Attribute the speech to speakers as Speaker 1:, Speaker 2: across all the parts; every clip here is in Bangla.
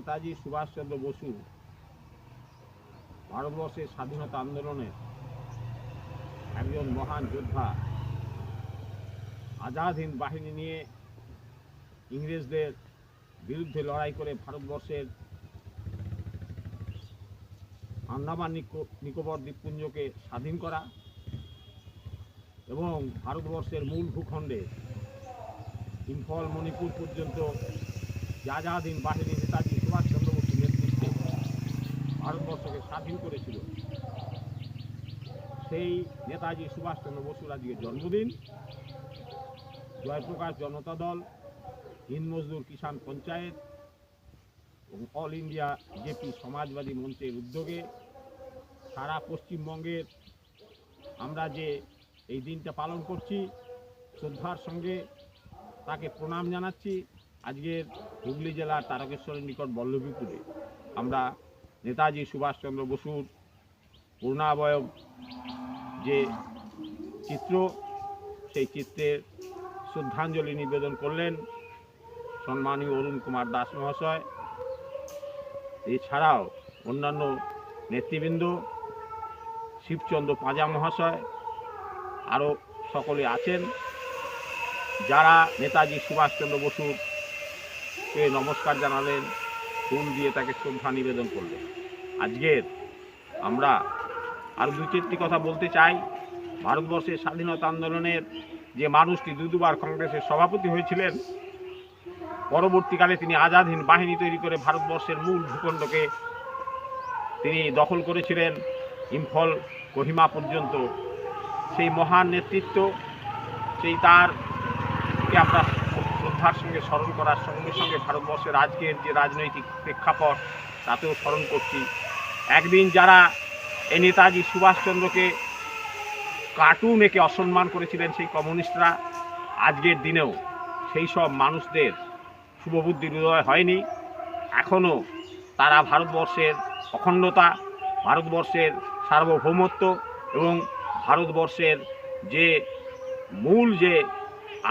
Speaker 1: নেতাজি সুভাষচন্দ্র বসু ভারতবর্ষের স্বাধীনতা আন্দোলনের একজন মহান যোদ্ধা। আজাদ হিন্দ বাহিনী নিয়ে ইংরেজদের বিরুদ্ধে লড়াই করে ভারতবর্ষের আন্দামান নিকো- নিকোবর দ্বীপপুঞ্জকে স্বাধীন করা এবং ভারতবর্ষের মূল ভূখণ্ডে ইম্ফল মণিপুর পর্যন্ত যে আজাদিন বাহিনী নেতাজি সুভাষচন্দ্র বসুর নেতৃত্বে ভারতবর্ষকে স্বাধীন করেছিল। সেই নেতাজি সুভাষচন্দ্র বসুর আজকে জন্মদিন। জয়প্রকাশ জনতা দল, হিন্দ মজদুর কিষাণ পঞ্চায়েত এবং অল ইন্ডিয়া জেপি সমাজবাদী মঞ্চের উদ্যোগে সারা পশ্চিমবঙ্গের আমরা যে এই দিনটা পালন করছি, শ্রদ্ধার সঙ্গে তাকে প্রণাম জানাচ্ছি। আজকের হুগলি জেলার তারকেশ্বরের নিকট বল্লভীপুরে আমরা নেতাজি সুভাষচন্দ্র বসুর পূর্ণাবয়ব যে চিত্র, সেই চিত্রের শ্রদ্ধাঞ্জলি নিবেদন করলেন সম্মানীয় অরুণ কুমার দাস মহাশয়। এছাড়াও অন্যান্য নেতৃবৃন্দ, শিবচন্দ্র পাঁজা মহাশয়, আরও সকলে আছেন। যারা নেতাজি সুভাষচন্দ্র বসুকে নমস্কার জানালেন, ফুল দিয়ে তাকে শ্রদ্ধা নিবেদন করলেন। আজকের আমরা আর দু চারটি কথা বলতে চাই। ভারতবর্ষের স্বাধীনতা আন্দোলনের যে মানুষটি দু দুবার কংগ্রেসের সভাপতি হয়েছিলেন, পরবর্তীকালে তিনি আজাদহীন বাহিনী তৈরি করে ভারতবর্ষের মূল ভূখণ্ডকে তিনি দখল করেছিলেন। ইম্ফল কোহিমা পর্যন্ত সেই মহান নেতৃত্ব, সেই তার কে আমরা শ্রদ্ধার সঙ্গে স্মরণ করার সঙ্গে সঙ্গে ভারতবর্ষের আজকের যে রাজনৈতিক প্রেক্ষাপট, তাতেও স্মরণ করছি। একদিন যারা এই নেতাজি সুভাষচন্দ্রকে কার্টুন একে অসম্মান করেছিলেন সেই কমিউনিস্টরা, আজকের দিনেও সেই সব মানুষদের শুভবুদ্ধির উদয় হয়নি। এখনও তারা ভারতবর্ষের অখণ্ডতা, ভারতবর্ষের সার্বভৌমত্ব এবং ভারতবর্ষের যে মূল যে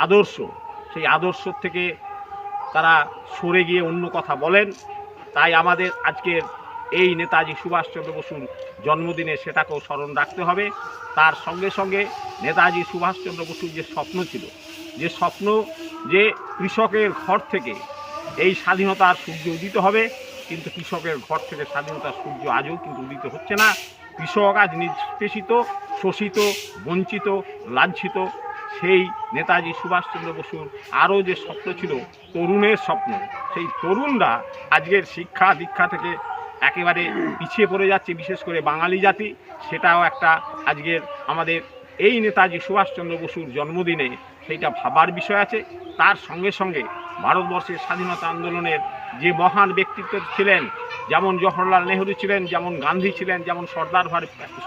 Speaker 1: আদর্শ সেই আদর্শ থেকে তারা সরে গিয়ে অন্য কথা বলেন। তাই আমাদের আজকের এই নেতাজি সুভাষচন্দ্র বসুর জন্মদিনে সেটাকেও স্মরণ রাখতে হবে। তার সঙ্গে সঙ্গে নেতাজি সুভাষচন্দ্র বসুর যে স্বপ্ন ছিল, যে স্বপ্ন যে কৃষকের ঘর থেকে এই স্বাধীনতার সূর্য উদিত হবে, কিন্তু কৃষকের ঘর থেকে স্বাধীনতার সূর্য আজও কিন্তু উদিত হচ্ছে না। কৃষক আজ নিষ্পেষিত, শোষিত, বঞ্চিত, লাঞ্ছিত সেই নেতাজি সুভাষচন্দ্র বসুর আরও যে স্বপ্ন ছিল, তরুণের স্বপ্ন, সেই তরুণরা আজকের শিক্ষা দীক্ষা থেকে একেবারে পিছিয়ে পড়ে যাচ্ছে, বিশেষ করে বাঙালি জাতি। সেটাও একটা আজকের আমাদের এই নেতাজি সুভাষচন্দ্র বসুর জন্মদিনে সেইটা ভাবার বিষয় আছে। তার সঙ্গে সঙ্গে ভারতবর্ষের স্বাধীনতা আন্দোলনের যে মহান ব্যক্তিত্ব ছিলেন, যেমন জওহরলাল নেহরু ছিলেন, যেমন গান্ধী ছিলেন, যেমন সর্দার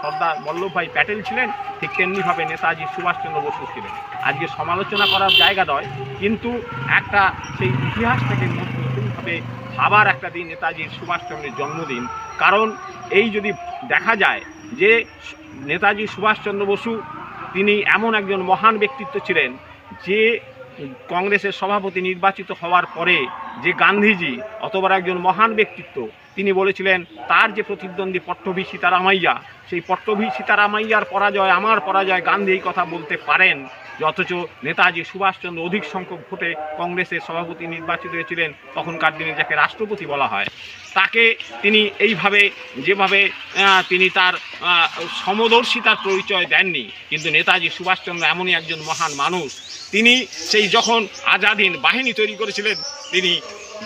Speaker 1: সর্দার বল্লভভাই প্যাটেল ছিলেন, ঠিক তেমনিভাবে নেতাজি সুভাষচন্দ্র বসু ছিলেন। আজকে সমালোচনা করার জায়গা নয়, কিন্তু একটা সেই ইতিহাস থেকে নতুনভাবে ভাবার একটা দিন নেতাজির সুভাষচন্দ্রের জন্মদিন। কারণ এই যদি দেখা যায় যে নেতাজি সুভাষচন্দ্র বসু, তিনি এমন একজন মহান ব্যক্তিত্ব ছিলেন যে কংগ্রেসের সভাপতি নির্বাচিত হওয়ার পরে যে গান্ধীজি অতবার একজন মহান ব্যক্তিত্ব তিনি বলেছিলেন, তার যে প্রতিদ্বন্দ্বী পট্টভী সীতারামাইয়া সেই পট্টভী সীতারামাইয়ার পরাজয়, আমার পরাজয় গান্ধী এই কথা বলতে পারেন। অথচ নেতাজি সুভাষচন্দ্র অধিক সংখ্যক ভোটে কংগ্রেসের সভাপতি নির্বাচিত হয়েছিলেন তখনকার দিনে, যাকে রাষ্ট্রপতি বলা হয়। তাকে তিনি এইভাবে, যেভাবে তিনি তার সমদর্শিতার পরিচয় দেননি, কিন্তু নেতাজি সুভাষচন্দ্র এমনই একজন মহান মানুষ। তিনি সেই যখন আজাদিন বাহিনী তৈরি করেছিলেন, তিনি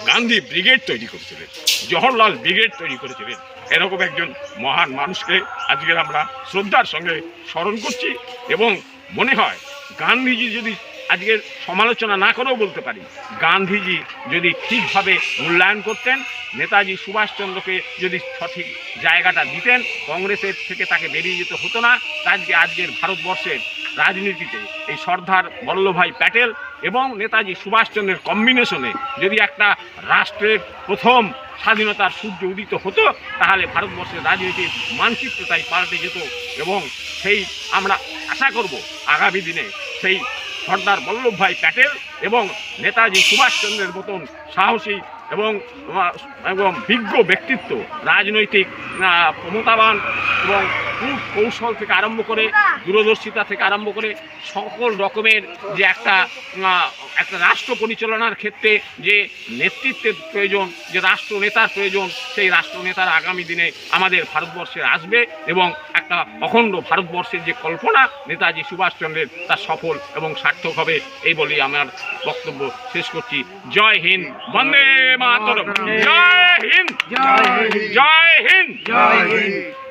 Speaker 1: গান্ধী ব্রিগেড তৈরি করেছিলেন, জওহরলাল ব্রিগেড তৈরি করেছিলেন। এরকম একজন মহান মানুষকে আজকে আমরা শ্রদ্ধার সঙ্গে স্মরণ করছি এবং মনে হয় গান্ধীজি যদি আজকের সমালোচনা না করেও বলতে পারি, গান্ধীজি যদি ঠিকভাবে মূল্যায়ন করতেন, নেতাজি সুভাষচন্দ্রকে যদি সঠিক জায়গাটা দিতেন, কংগ্রেসের থেকে তাকে বেরিয়ে যেতে হতো না আজকে আজকের ভারতবর্ষের রাজনীতিতে এই সর্দার বল্লভভাই প্যাটেল এবং নেতাজি সুভাষচন্দ্রের কম্বিনেশনে যদি একটা রাষ্ট্রের প্রথম স্বাধীনতার সূর্য উদিত হতো, তাহলে ভারতবর্ষের রাজনীতির মানচিত্র তাই পাল্টে যেত এবং সেই আমরা আশা করব আগামী দিনে সেই সর্দার বল্লভভাই প্যাটেল এবং নেতাজি সুভাষচন্দ্রের মতন সাহসী এবং এবং বিজ্ঞ ব্যক্তিত্ব, রাজনৈতিক ক্ষমতাবান এবং কৌশল থেকে আরম্ভ করে দূরদর্শিতা থেকে আরম্ভ করে সকল রকমের যে একটা একটা রাষ্ট্র পরিচালনার ক্ষেত্রে যে নেতৃত্বের প্রয়োজন যে রাষ্ট্র নেতার প্রয়োজন সেই রাষ্ট্র নেতার আগামী দিনে আমাদের ভারতবর্ষে আসবে এবং একটা অখণ্ড ভারতবর্ষের যে কল্পনা নেতাজি সুভাষচন্দ্রের তা সফল এবং সার্থক হবে এই বলেই আমার বক্তব্য শেষ করছি জয় হিন্দ বন্দে মাতরম জয় হিন্দ
Speaker 2: জয় হিন্দ।
Speaker 1: জয় হিন্দ
Speaker 2: জয় হিন্দ